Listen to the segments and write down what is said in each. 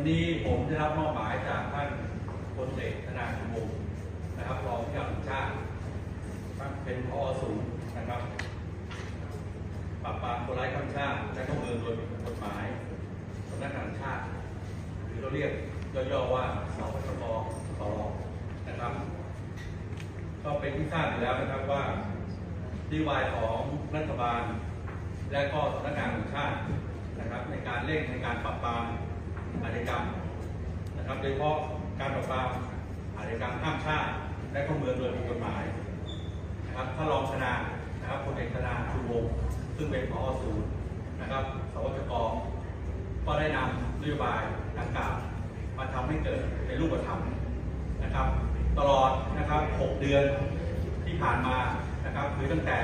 วันนี้ผมได้รับมอบหมายจากท่านพลเอกธนาคารวงนะครับรองผู้การแห่งชาติเป็นพอศูนย์นะครับปราบปรามคนร้ายข้ามชาติและก็เมืองโดยผิดกฎหมายสำนักงานชาติ หรือเราเรียกย่อๆว่าสปชปตรนะครับ ก็เป็นที่ทราบอยู่แล้วนะครับว่านโยบายของรัฐบาล และก็สำนักงานแห่งชาตินะครับ ในการเร่งในการปราบปราม อาชญากรรมนะครับโดยเฉพาะการปราบปรามอาชญากรรมข้ามชาติและก็เมืองโดยผิดกฎหมายนะครับถ้ารองธนานะครับพลเอกธนาชูวงซึ่งเป็นผอศูนย์นะครับสวชกก็ได้นำนโยบายดังกล่าวมาทำให้เกิดเป็นรูปธรรมนะครับ ตลอดนะครับ 6 เดือนที่ผ่านมานะครับคือตั้งแต่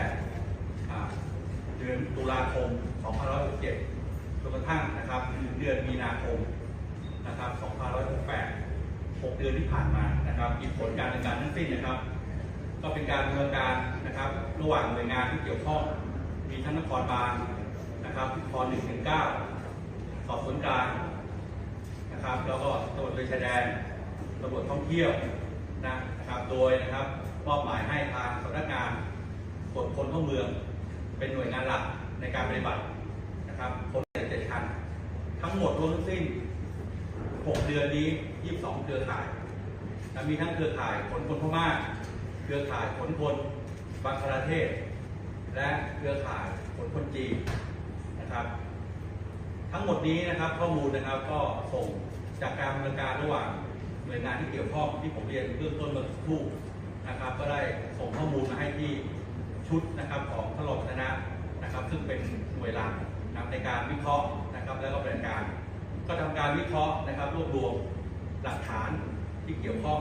เดือนตุลาคม 2567 จนกระทั่งนะครับ เดือนมีนาคมนะครับ2568 6 เดือนที่ผ่านมานะครับมีผลการดำเนินการทั้งสิ้นนะครับ ก็เป็นการดำเนินการนะครับ ระหว่างหน่วยงานที่เกี่ยวข้อง มีทั้งนครบาลนะครับนคร1ถึง9สอบสวนกลางนะครับแล้วก็ตำรวจตระเวนชายแดนตำรวจท่องเที่ยวนะครับ โดยนะครับมอบหมายให้ทางสำนักงานตรวจคนเข้าเมือง เป็นหน่วยงานหลักในการปฏิบัตินะครับ ทั้งหมดรวมทั้งสิ้น 6 เดือนนี้ 22 เครือข่ายและมีทั้งเครือข่ายขนคนพม่า เครือข่ายขนคนบังคลาเทศ และเครือข่ายขนคนจีนนะครับ ทั้งหมดนี้นะครับข้อมูลนะครับก็ส่งจากการดำเนินการระหว่างหน่วยงานที่เกี่ยวข้องที่ผมเรียนเบื้องต้นเมื่อสักครู่นะครับ ก็ได้ส่งข้อมูลมาให้ที่ชุดนะครับของทลองชนะนะครับ ซึ่งเป็นหน่วยหลัก นะครับในการวิเคราะห์นะครับแล้วก็ปฏิบัติการ ก็ทำการวิเคราะห์นะครับ รวบรวมหลักฐานที่เกี่ยวข้อง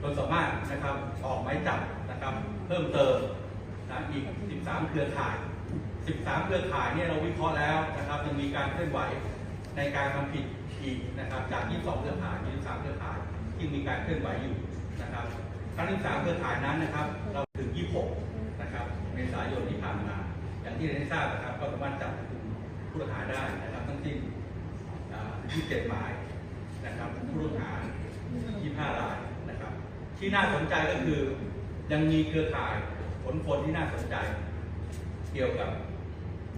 จนสามารถนะครับออกหมายจับนะครับ เพิ่มเติมนะอีก 13 เครือข่าย 13 เครือข่ายเนี่ยเราวิเคราะห์แล้วนะครับยังมีการเคลื่อนไหวในการทำผิดอีกนะครับจาก 22 เครือข่าย 23 เครือข่ายที่มีการเคลื่อนไหวอยู่นะครับทั้ง 13 เครือข่ายนั้นนะครับ เราถึง 26 นะครับเมษายนที่ผ่านมา อย่างที่เราได้ทราบนะครับก็สามารถจับ ผู้ต้องหาได้นะครับทั้งสิ้น27หมายนะครับผู้ต้องหา25รายนะครับ ที่น่าสนใจก็คือยังมีเครือข่ายผลคนที่น่าสนใจ เกี่ยวกับ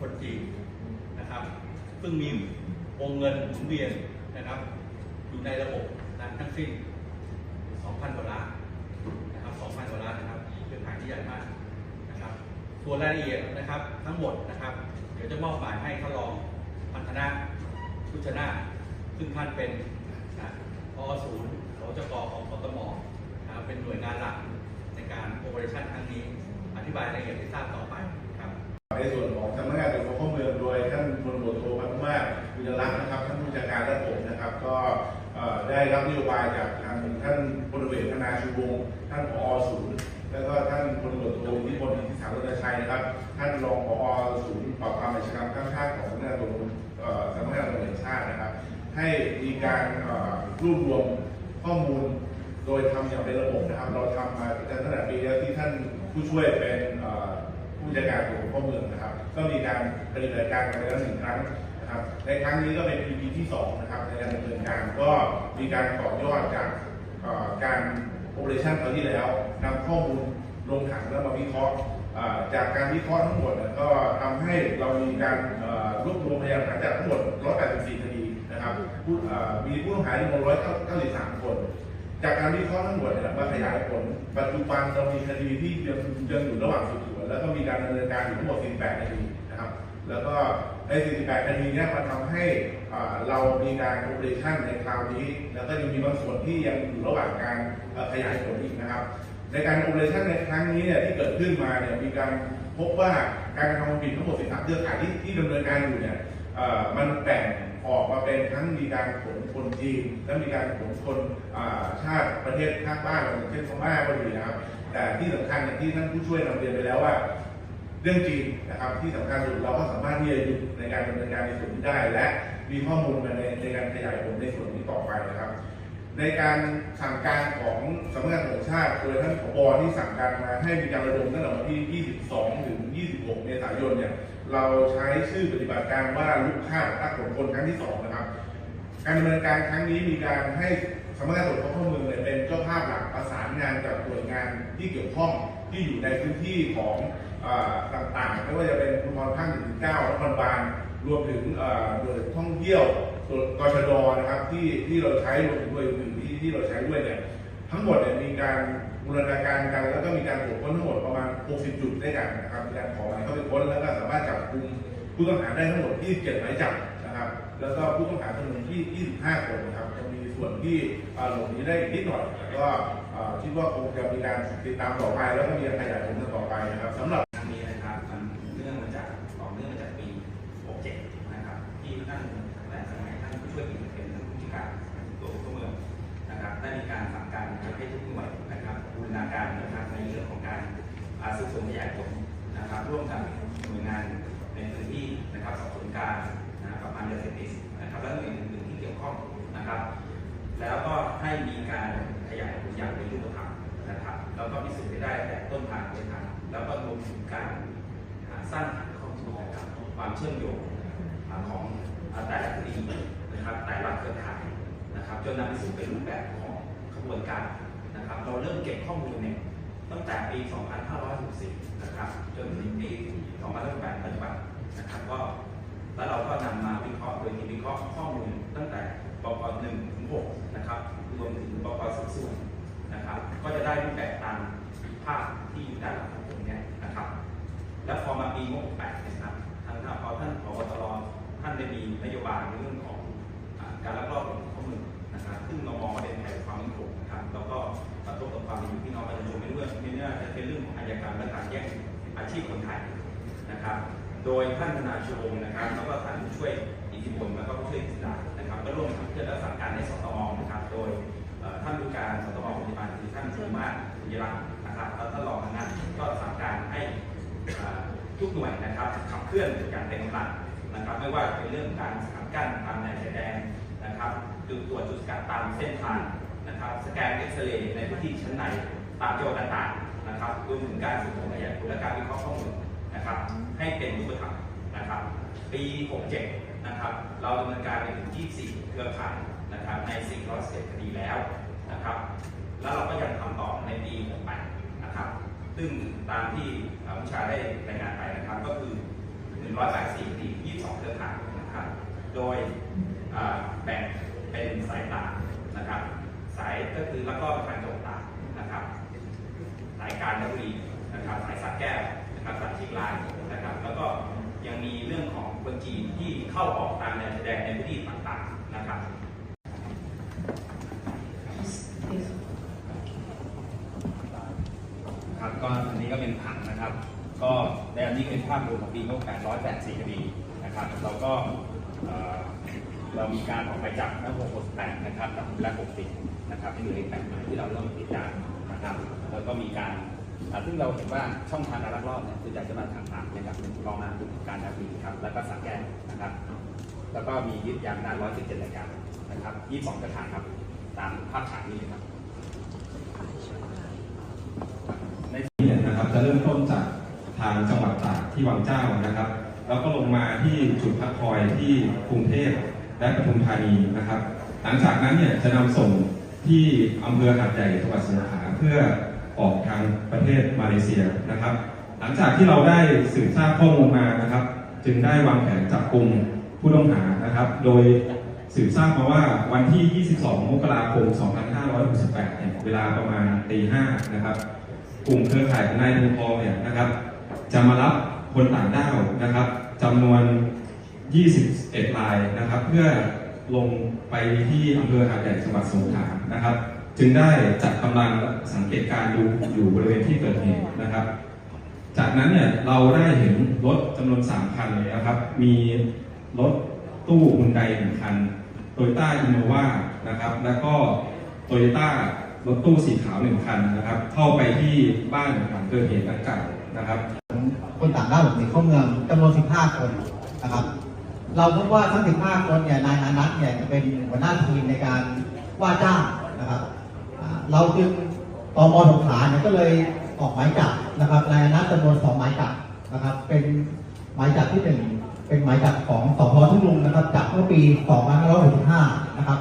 คนจีนนะครับซึ่งมีวงเงินหมุนเวียนนะครับ อยู่ในระบบนั้นทั้งสิ้น 2,000กว่าล้านนะครับ2,000กว่าล้านนะครับเครือข่ายที่ใหญ่มากนะครับส่วนรายละเอียดนะครับทั้งหมดนะครับ ดี๋ยวจะมอบหมายให้ท่านรองพันธนะพุชนาซึ่งท่านเป็นพอศูนย์สจกของกตมนะครับเป็นหน่วยงานหลักในการโอเปอเรชั่นครั้งนี้ อธิบายรายละเอียดให้ทราบต่อไปครับ ในส่วนของสำนักงานตรวจคนเข้าเมืองโดยท่านพลตำรวจโทพัฒมาศวิรลักษณ์นะครับท่านผู้จัดการและผมนะครับ ก็ได้รับนโยบายจากทางท่านพลตำรวจธนาชูวงศ์ท่านผอศูนย์ แล้วก็ท่านพลตำรวจโทนิพนธ์อิทธิสารรณชัยนะครับ ท่านรองผอศูนย์ปราบปรามอาชญากรรมข้ามชาติของสำนักงานตรวจสำนักงานตำรวจแห่งชาตินะครับ ให้มีการรวบรวมข้อมูลโดยทำอย่างเป็นระบบนะครับ เราทำมาตั้งแต่ปีแล้วที่ท่านผู้ช่วยเป็นผู้จัดการตรวจข้อเมืองนะครับ ก็มีการปฏิบัติการกันไปแล้วหนึ่งครั้งนะครับ ในครั้งนี้ก็เป็น EP ที่สองนะครับในการดำเนินการก็มีการต่อยอดจากการ โอเปอเรชั่นคราวที่แล้วนำข้อมูลลงถังแล้วมาวิเคราะห์จากการวิเคราะห์ทั้งหมดก็ทำให้เรามีการรวบรวมพยานหลักฐานจากทั้งหมด 184 คดีนะครับผู้มีผู้ต้องหาจำนวน193 คน จากการวิเคราะห์ทั้งหมดเนี่ยมาขยายผล ปัจจุบันเรามีคดีที่ยังยังอยู่ระหว่างสืบสวน แล้วก็มีการดำเนินการอยู่ทั้งหมด 48 คดี แล้วก็ใน48 คดีเนี่ยมันทำให้เรามีการโอเปอเรชั่นในคราวนี้ แล้วก็ยังมีบางส่วนที่ยังอยู่ระหว่างการขยายผลอีกนะครับ ในการโอเปอเรชั่นในครั้งนี้เนี่ยที่เกิดขึ้นมาเนี่ยมีการพบว่าการกระทำความผิดทั้งหมด 13 เครือข่ายที่ที่ดำเนินการอยู่เนี่ยมันแบ่งออกมาเป็นทั้งมีการขนคนจีน และมีการขนคนชาติประเทศข้างบ้านอย่างเช่นพม่าก็มีนะครับ แต่ที่สำคัญอย่างที่ท่านผู้ช่วยนำเรียนไปแล้วว่า เรื่องจริงนะครับที่สำคัญสุดเราก็สามารถที่จะหยุดในการดำเนินการในส่วนนี้ได้ และมีข้อมูลมาในในการขยายผลในส่วนนี้ต่อไปนะครับ ในการสั่งการของสำนักงานตำรวจชาติโดยท่านผบที่สั่งการมาให้มีการระดมตั้งแต่วันที่ 22 ถึง 26 เมษายนเนี่ยเราใช้ชื่อปฏิบัติการว่าลุกคาตักผลคนครั้งที่ 2 นะครับ การดำเนินการครั้งนี้มีการให้สำนักงานตรวจข้าเมืองเป็นเจ้าภาพหลักประสานงานกับหน่วยงานที่เกี่ยวข้องที่อยู่ในพื้นที่ของ ต่างๆ ไม่ว่าจะเป็นภูธรภาคหนึ่งถึงเก้านครบาลรวมถึงเอ่อหน่วยท่องเที่ยวส่วนกชดนะครับที่ที่เราใช้รวมถึงหน่วยอื่นที่ที่เราใช้ด้วยเนี่ยทั้งหมดเนี่ยมีการบูรณาการกันแล้วก็มีการตรวจค้นทั้งหมดประมาณ 60 จุดด้วยกันนะครับมีการขอหมายเข้าไปค้นแล้วก็สามารถจับกลุ่มผู้ต้องหาได้ทั้งหมด 27 หมายจับนะครับ แล้วก็ผู้ต้องหาจำนวนที่ 25 คนนะครับจะมีส่วนที่หลบหนีได้อีกนิดหน่อย ก็เอ่อคิดว่าคงจะมีการติดตามต่อไปแล้วก็มีการขยายผลต่อไปนะครับ การนะครับประมาณยาเสพติดนะครับและหน่วยอื่นๆที่เกี่ยวข้องนะครับ แล้วก็ให้มีการขยายผลอย่างเป็นรูปธรรมนะครับ แล้วก็พิสูจน์ไปได้แต่ต้นทางปลายทางแล้วก็รวมถึงการสร้างฐานข้อมูลนะครับความเชื่อมโยงของแต่ละคดีนะครับแต่ละเครือข่ายนะครับ จนนำไปสู่เป็นรูปแบบของขบวนการนะครับ เราเริ่มเก็บข้อมูลเนี่ยตั้งแต่ปี 2560นะครับ จนถึงปี2008ปัจจุบันนะครับ ก็ แล้วเราก็นำมาวิเคราะห์โดยที่วิเคราะห์ข้อมูลตั้งแต่บก1ถึง6นะครับรวมถึงบก10ส่วนนะครับ ก็จะได้รูปแบบตามภาพที่อยู่ด้านหลังของผมเนี่ยนะครับ แล้วพอมาปีงบ8นะครับทางท่านพอท่านผบตรท่านได้มีนโยบายในเรื่องของการลักลอบข้าข้อมูลนะครับ ซึ่งเรามองว่าเป็นภัยความมั่นคงนะครับแล้วก็กระทบต่อความเป็นอยู่พี่น้องประชาชนไม่ด้วยไม่น่าจะเป็นเรื่องของอาชญากรรมและการแย่งอาชีพคนไทยนะครับ โดยท่านธนาชูวงนะครับแล้วก็ท่านผู้ช่วยอิทธิพลแล้วก็ผู้ช่วยอิสระนะครับก็ร่วมกับเพื่อนและสั่งการในสตมนะครับโดยท่านผู้การสตมปัจจุบันคือท่านสุมาศบุญรัตน์นะครับแล้วท่านรองคณะก็สั่งการให้ทุกหน่วยนะครับขับเคลื่อนอย่างเต็มกำลังนะครับ ไม่ว่าเป็นเรื่องการสกัดกั้นตามแนวชายแดนนะครับจุดตรวจจุดสกัดตามเส้นทางนะครับ สแกนเอ็กซเรย์ในพื้นที่ชั้นในตามจังหวัดต่างๆนะครับรวมถึงการสืบสวนขยายผลและการวิเคราะห์ข้อมูล นะครับให้เป็นรูปธรรมนะครับ ปี 67 นะครับเราดำเนินการไปถึง 24 เครือข่ายนะครับใน411คดีแล้วนะครับ แล้วเราก็ยังทำต่อในปี 68 นะครับ ซึ่งตามที่ผู้ชาได้รายงานไปนะครับก็คือ 184คดี22 เครือข่ายนะครับ โดยแบ่งเป็นสายตางนะครับ สายก็คือแล้วก็ทางจังหวัดตานะครับ สายการบุรีนะครับ สายสักแก้ว นะครับสายนะครับ แล้วก็ยังมีเรื่องของคนจีนที่เข้าออกตามแนวชายแดนในพื้นที่ต่างๆนะครับ ครับก็อันนี้ก็เป็นผังนะครับ ก็ในอันนี้เป็นภาพรวมของปีงบ884คดีนะครับ เราก็เรามีการออกหมายจับทั้ง68 นะครับกับและ60 นะครับที่เหลืออีก8หมายที่เราเริ่มติดตามนะครับ แล้วก็มีการ ซึ่งเราเห็นว่าช่องทางการลักลอบเนี่ยคืออยากจะมาทางผ่านนะครับเป็นกองงานดุการดาวีครับ แล้วก็สักแก้วนะครับ แล้วก็มียึดยางนาน117รายการนะครับ22กระถางครับ ตามภาพฉายนี้ครับเนี่ยนะครับจะเริ่มต้นจากทางจังหวัดตากที่วังเจ้านะครับ แล้วก็ลงมาที่จุดพักคอยที่กรุงเทพและปทุมธานีนะครับ หลังจากนั้นเนี่ยจะนำส่งที่อำเภอหาดใหญ่จังหวัดสงขลาเพื่อ ออกทางประเทศมาเลเซียนะครับ หลังจากที่เราได้สืบทราบข้อมูลมานะครับ จึงได้วางแผนจับกลุ่มผู้ต้องหานะครับ โดยสืบทราบมาว่าวันที่ 22 มกราคม 2568 เนี่ย เวลาประมาณตีห้านะครับ กลุ่มเครือข่ายของนายพงพอเนี่ยนะครับ จะมารับคนต่างด้าวนะครับจำนวน 21รายนะครับ เพื่อลงไปที่อำเภอหาดใหญ่จังหวัดสงขลานะครับ จึงได้จัดกำลังสังเกตการณ์ดูอยู่บริเวณที่เกิดเหตุนะครับ จากนั้นเนี่ยเราได้เห็นรถจำนวน 3 คันเลยนะครับ มีรถตู้ฮุนไดหนึ่งคันโตโยต้าอินโนวานะครับ แล้วก็โตโยต้ารถตู้สีขาวหนึ่งคันนะครับ เข้าไปที่บ้านหลังเกิดเหตุดังกล่าวนะครับ คนต่างด้าวหลบหนีเข้าเมืองจำนวน 15 คนนะครับ เราพบว่าทั้ง 15 คนเนี่ยนายอานัทเนี่ยจะเป็นหัวหน้าทีมในการว่าจ้างนะครับ เราจึงตมสงขลาเนี่ยก็เลยออกหมายจับนะครับนายนัดจำนวนสองหมายจับนะครับ เป็นหมายจับที่หนึ่งเป็นหมายจับของสพทุ่งลุงนะครับ จับเมื่อปี 2565 นะครับ